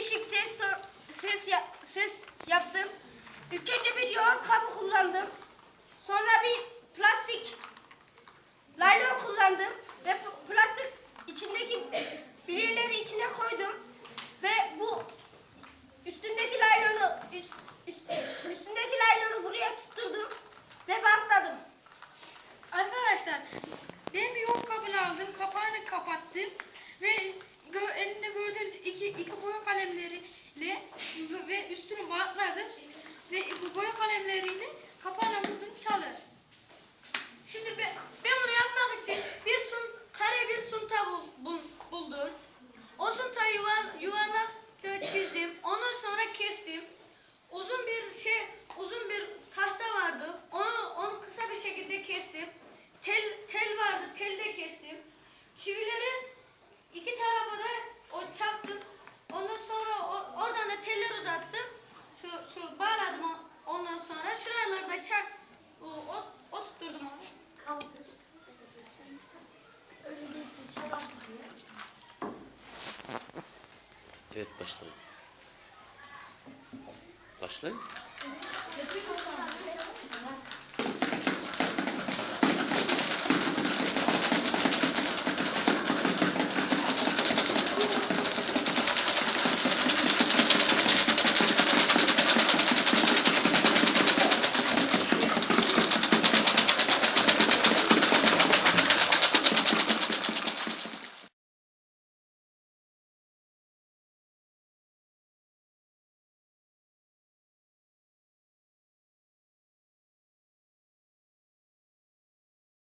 değişik ses ses ya- ses yaptım. Önce bir yoğurt kabı kullandım. Sonra bir plastik laylon kullandım ve plastik içindeki bilyeleri içine koydum ve bu üstündeki laylonu üst, üst- üstündeki laylonu buraya tutturdum ve bantladım. Arkadaşlar ben bir yoğurt kabını aldım, kapağını kapattım ve gö elimde gördüğünüz iki, iki boya kalemleriyle ve üstünü bantladım ve bu boya kalemleriyle kapağına vurdum çalır. Şimdi ben, ben bunu yapmak için bir sun, kare bir sunta bul, bul- buldum. O suntayı yuvar, yuvarlak çizdim. Ondan sonra kestim. Uzun bir şey, uzun bir tahta vardı. Onu onu kısa bir şekilde kestim. Tel tel vardı, telde kestim. Çivileri iki tarafa da o çaktım. Ondan sonra o- oradan da teller uzattım. Şu şu bağladım ondan sonra şuralarda çak o, o, o tutturdum onu. Evet başlayın. Başlayın.